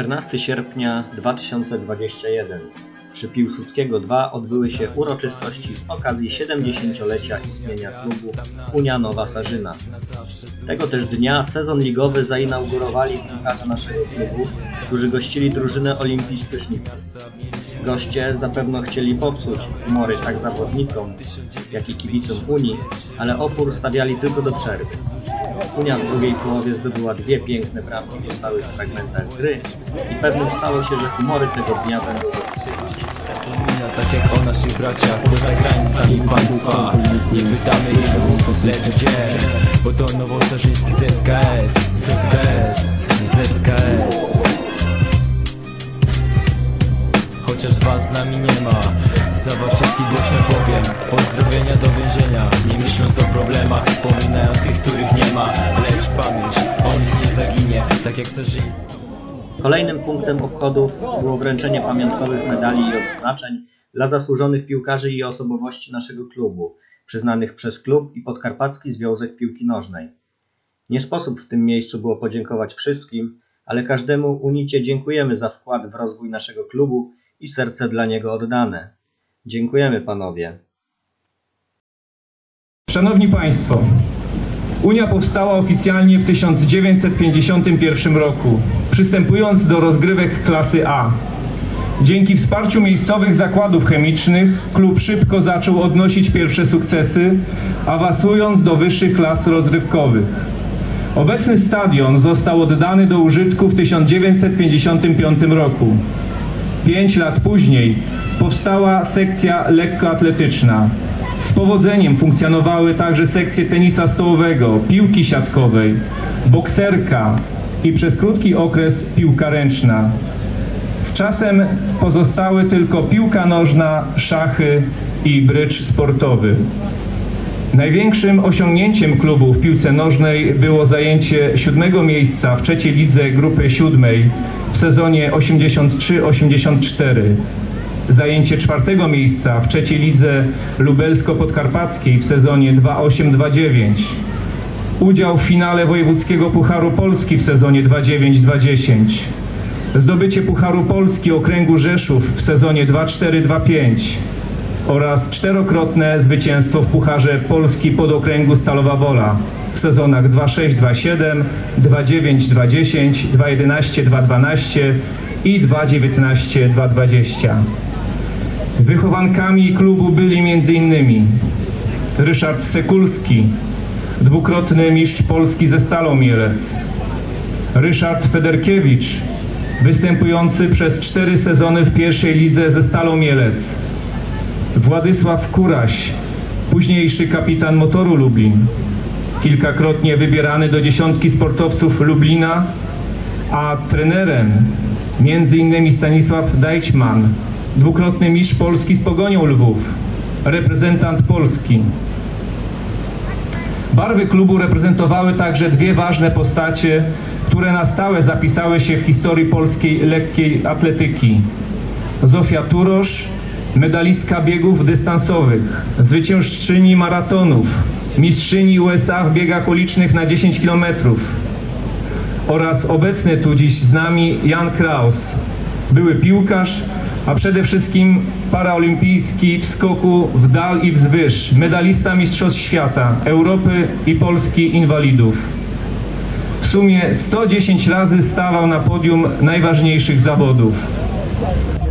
14 sierpnia 2021 przy Piłsudskiego 2 odbyły się uroczystości z okazji 70-lecia istnienia klubu Unia Nowa Sarzyna. Tego też dnia sezon ligowy zainaugurowali piłkarze naszego klubu, którzy gościli drużynę Olimpii Spysznicy. Goście zapewne chcieli popsuć humory tak zawodnikom, jak i kibicom Unii, ale opór stawiali tylko do przerwy. Unia w drugiej połowie zdobyła dwie piękne bramki w stałych fragmentach gry i pewnym stało się, że humory tego dnia będą zapisywać. Wspomina tak jak o naszych braciach poza granicami państwa. Nie pytamy ilu, lecz gdzie? Bo to nowosarzyński ZKS ZKS, ZKS Chociaż was z nami nie ma Za Waszewski głośno powiem. Pozdrowienia do więzienia Nie myśląc o problemach. Wspominając tych, których nie ma Lecz pamięć o nich nie zaginie. Tak jak Sarzyński Kolejnym punktem obchodów było wręczenie pamiątkowych medali i odznaczeń dla zasłużonych piłkarzy i osobowości naszego klubu, przyznanych przez klub i Podkarpacki Związek Piłki Nożnej. Nie sposób w tym miejscu było podziękować wszystkim, ale każdemu unicie dziękujemy za wkład w rozwój naszego klubu i serce dla niego oddane. Dziękujemy panowie. Szanowni Państwo, Unia powstała oficjalnie w 1951 roku, przystępując do rozgrywek klasy A. Dzięki wsparciu miejscowych zakładów chemicznych klub szybko zaczął odnosić pierwsze sukcesy, awansując do wyższych klas rozrywkowych. Obecny stadion został oddany do użytku w 1955 roku. Pięć lat później powstała sekcja lekkoatletyczna. Z powodzeniem funkcjonowały także sekcje tenisa stołowego, piłki siatkowej, bokserka i przez krótki okres piłka ręczna. Z czasem pozostały tylko piłka nożna, szachy i brycz sportowy. Największym osiągnięciem klubu w piłce nożnej było zajęcie siódmego miejsca w trzeciej lidze grupy siódmej w sezonie 83-84. Zajęcie czwartego miejsca w trzeciej lidze lubelsko-podkarpackiej w sezonie 28-29. Udział w finale wojewódzkiego Pucharu Polski w sezonie 29-20. Zdobycie Pucharu Polski okręgu Rzeszów w sezonie 2-4-2-5 oraz czterokrotne zwycięstwo w Pucharze Polski podokręgu Stalowa Wola w sezonach 2-6-2-7, 2-9-2-10, 2-11-2-12 i 2-19-2-20. Wychowankami klubu byli m.in. Ryszard Sekulski, dwukrotny mistrz Polski ze Stalą Mielec, Ryszard Federkiewicz, występujący przez cztery sezony w pierwszej lidze ze Stalą Mielec, Władysław Kuraś, późniejszy kapitan motoru Lublin, kilkakrotnie wybierany do dziesiątki sportowców Lublina, a trenerem innymi Stanisław Deichmann, dwukrotny mistrz Polski z Pogonią Lwów, reprezentant Polski. Barwy klubu reprezentowały także dwie ważne postacie, które na stałe zapisały się w historii polskiej lekkiej atletyki. Zofia Turosz, medalistka biegów dystansowych, zwyciężczyni maratonów, mistrzyni USA w biegach ulicznych na 10 km oraz obecny tu dziś z nami Jan Kraus, były piłkarz, a przede wszystkim paraolimpijski w skoku w dal i wzwyż, medalista Mistrzostw Świata, Europy i Polski inwalidów. W sumie 110 razy stawał na podium najważniejszych zawodów.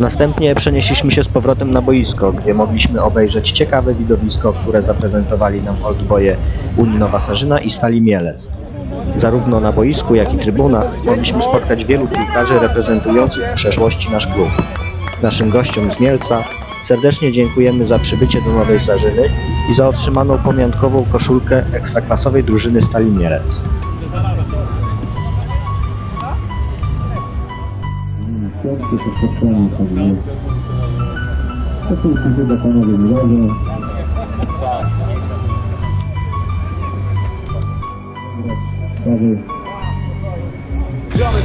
Następnie przenieśliśmy się z powrotem na boisko, gdzie mogliśmy obejrzeć ciekawe widowisko, które zaprezentowali nam oldboje Unii Nowa Sarzyna i Stali Mielec. Zarówno na boisku, jak i trybunach mogliśmy spotkać wielu piłkarzy reprezentujących w przeszłości nasz klub. Naszym gościom z Mielca serdecznie dziękujemy za przybycie do Nowej Sarzyny i za otrzymaną pamiątkową koszulkę ekstraklasowej drużyny Stali Mielec.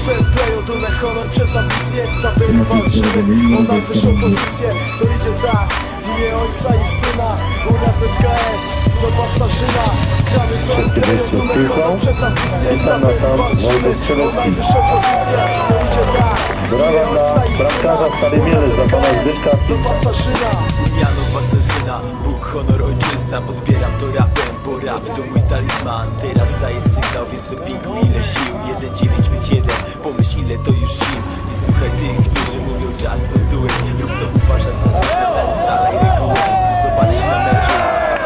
Fair play, o dumę, honor przez ambicje. W tabeli walczymy pozycję. To idzie tak, w imię ojca i syna Unia ZKS, nowa starzyna Gramy play, o dumę, honor przez ambicje W walczymy. o najwyższą pozycję To idzie tak, w imię ojca i syna. Unia ZKS, nowa starzyna Unia nowa starzyna, Bóg, honor, ojczyzna. Podbieram to rapem, bo rap to mój talizman. Teraz daję sygnał, więc do pingu ile sił. 1951, pomyśl ile to już zim Nie słuchaj tych, którzy mówią do it Rób co uważasz za słuszne, sam ustalaj reguły. Chcę zobaczyć na meczu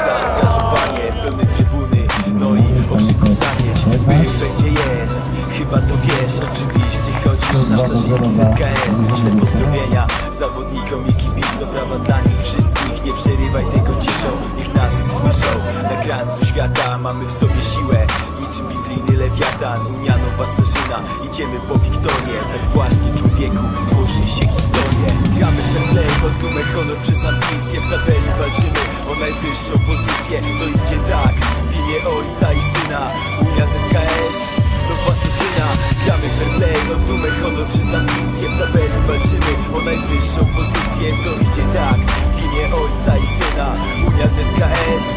zaangażowanie Pełny trybuny, no i okrzyków zamieć. Był, będzie, jest, chyba to wiesz. Oczywiście chodzi o nasz starzyński ZKS Śle pozdrowienia zawodnikom i kibicom. Brawa dla nich wszystkich, nie przerywaj tego ciszą. Niech nas usłyszą Na krańcu świata mamy w sobie siłę Niczym biblijny lewiatan Unia nowa starzyna, idziemy po wiktorię Tak właśnie człowieku, tworzy się historię. Gramy ten play, o dumę, honor przez ambicje W tabeli walczymy o najwyższą pozycję. To idzie tak, w imię ojca i syna. Unia ZKS Nowa starzyna, gramy fair play O dumę, honor przez ambicje W tabeli walczymy o najwyższą pozycję. To idzie tak, w imię ojca i syna. Unia ZKS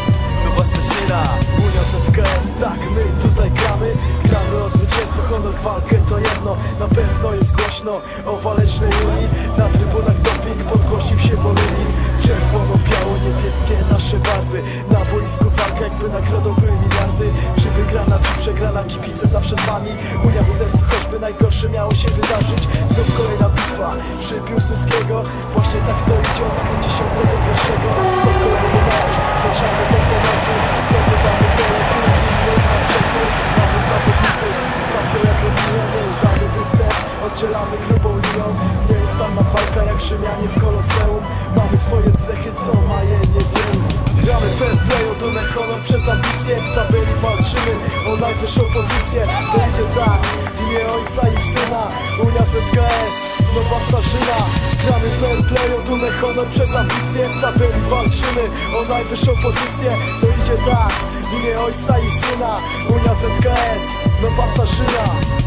Nowa starzyna Unia ZKS, tak, my tutaj gramy. Gramy o zwycięstwo, honor, walkę to jedno. Na pewno jest głośno o walecznej Unii. Na trybunach doping podgłosił się Wolunin Czerwono, biało, niebieskie nasze barwy. Na boisku walka jakby nagrodą były miliardy. Czy wygrana, czy przegrana, kibice zawsze z wami. Unia w sercu, choćby najgorsze miało się wydarzyć. Znów kolejna bitwa przy Piłsudskiego. Właśnie tak to idzie od 51 Co kolejny mecz, zwiększamy tempo meczu Zdobywamy dole tym innym na przekór. Mamy zawodników z pasją jak robinie Nieudany występ, oddzielamy grubą linią. Nieustanna walka jak Rzymianie w Koloseum. Mamy swoje cechy, co ma je niewielu Gramy fair play, o dumę, honor przez ambicje. W tabeli walczymy o najwyższą pozycję. To idzie tak, w imię ojca i syna Unia ZKS, nowa starzyna. Gramy fair play, o dumę, honor przez ambicje. W tabeli walczymy o najwyższą pozycję. To idzie tak, w imię ojca i syna Unia ZKS, nowa starzyna.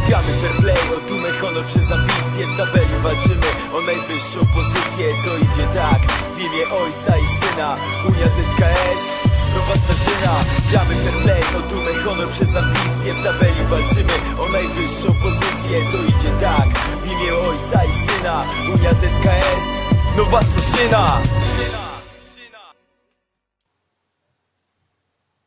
Gramy fair play, o dumę, honor przez ambicje. W tabeli walczymy o najwyższą pozycję. To idzie tak, w imię ojca i syna Unia ZKS, nowa starzyna Gramy fair play, o dumę, honor przez ambicje W tabeli walczymy o najwyższą pozycję To idzie tak, w imię ojca i syna Unia ZKS, nowa starzyna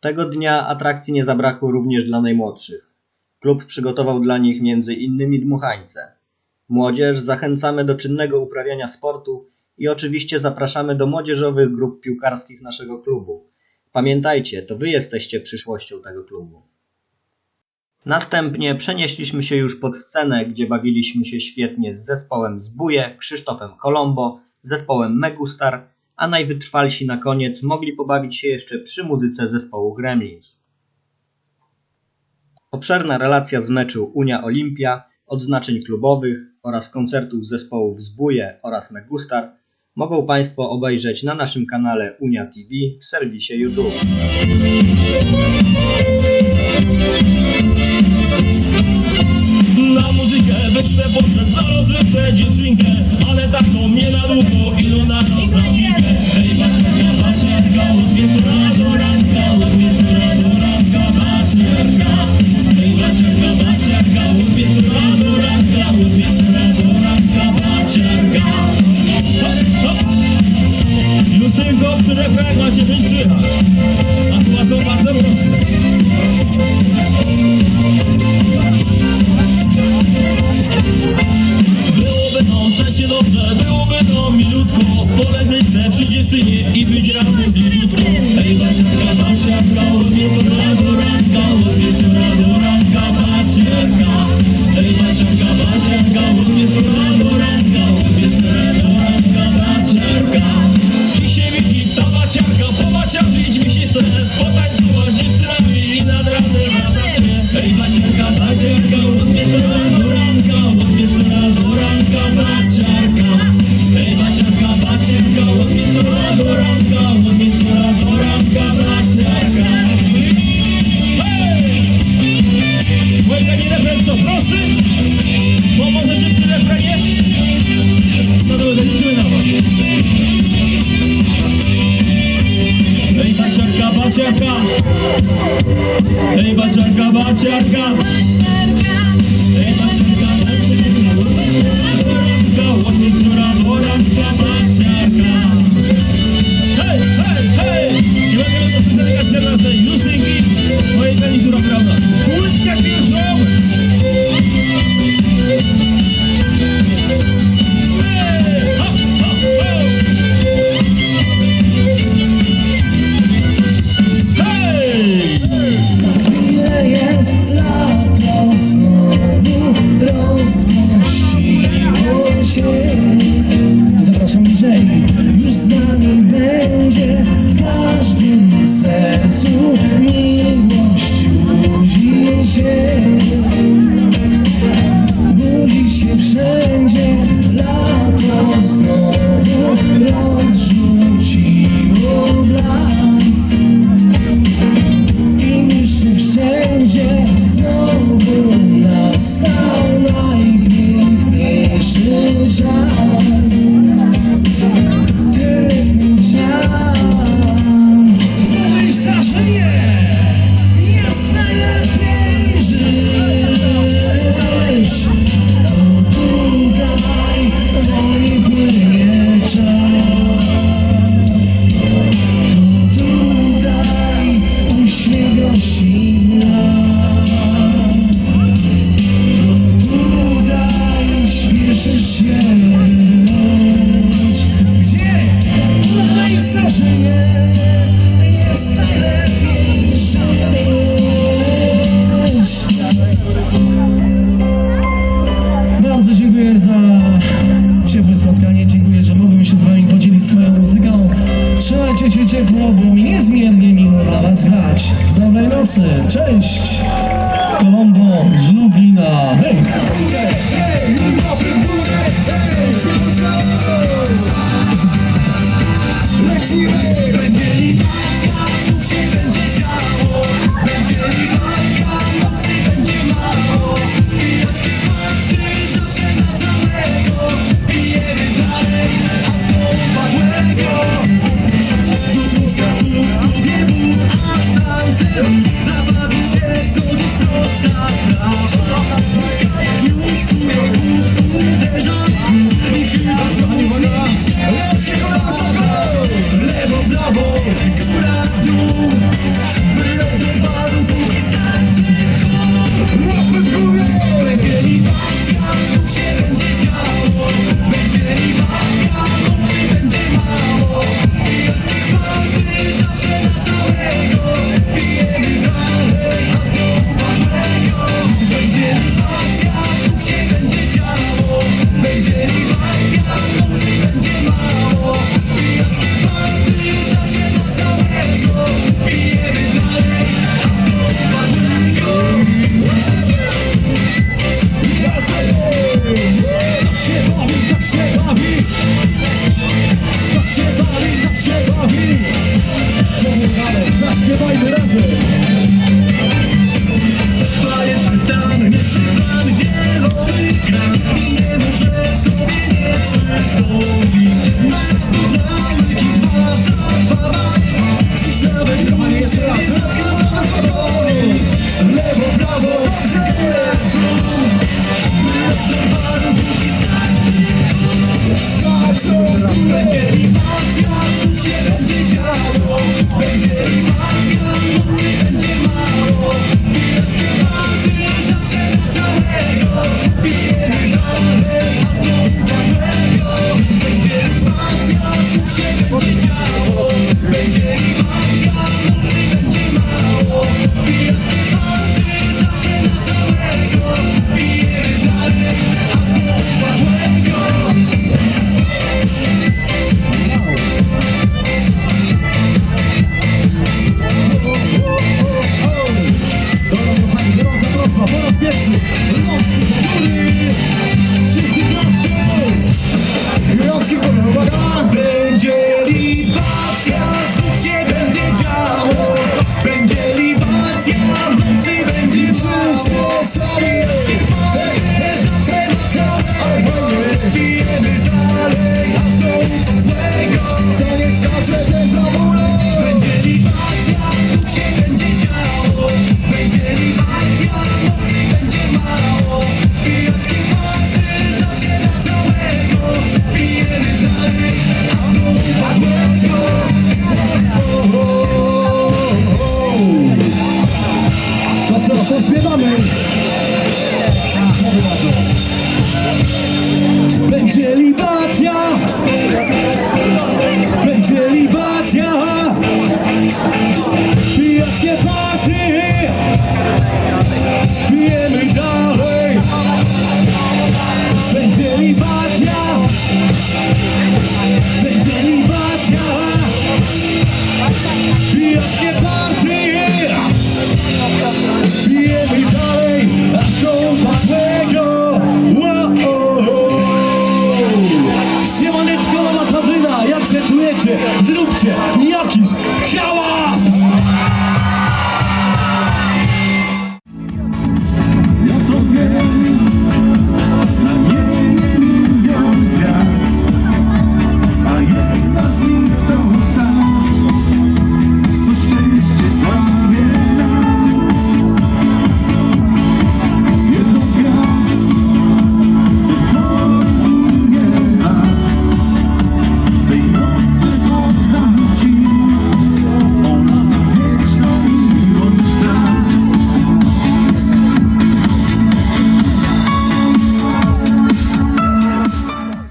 Tego dnia atrakcji nie zabrakło również dla najmłodszych. Klub przygotował dla nich między innymi dmuchańce. Młodzież zachęcamy do czynnego uprawiania sportu i oczywiście zapraszamy do młodzieżowych grup piłkarskich naszego klubu. Pamiętajcie, to wy jesteście przyszłością tego klubu. Następnie przenieśliśmy się już pod scenę, gdzie bawiliśmy się świetnie z zespołem Zbuje, Krzysztofem Kolombo, zespołem Megustar, a najwytrwalsi na koniec mogli pobawić się jeszcze przy muzyce zespołu Gremlins. Obszerna relacja z meczu Unia Olimpia, odznaczeń klubowych oraz koncertów zespołów Zbuje oraz Megustar mogą Państwo obejrzeć na naszym kanale Unia TV w serwisie YouTube. Na muzykę wyksę poszedł, zaraz lecę dziewczynkę Ale tak to mnie na długo, baciarka, hej baciarka, baciarka. trzymajcie się ciepło, bo mi niezmiernie miło dla was grać. Dobrej nocy, cześć! Kolombo z Lublina, hej! Let's see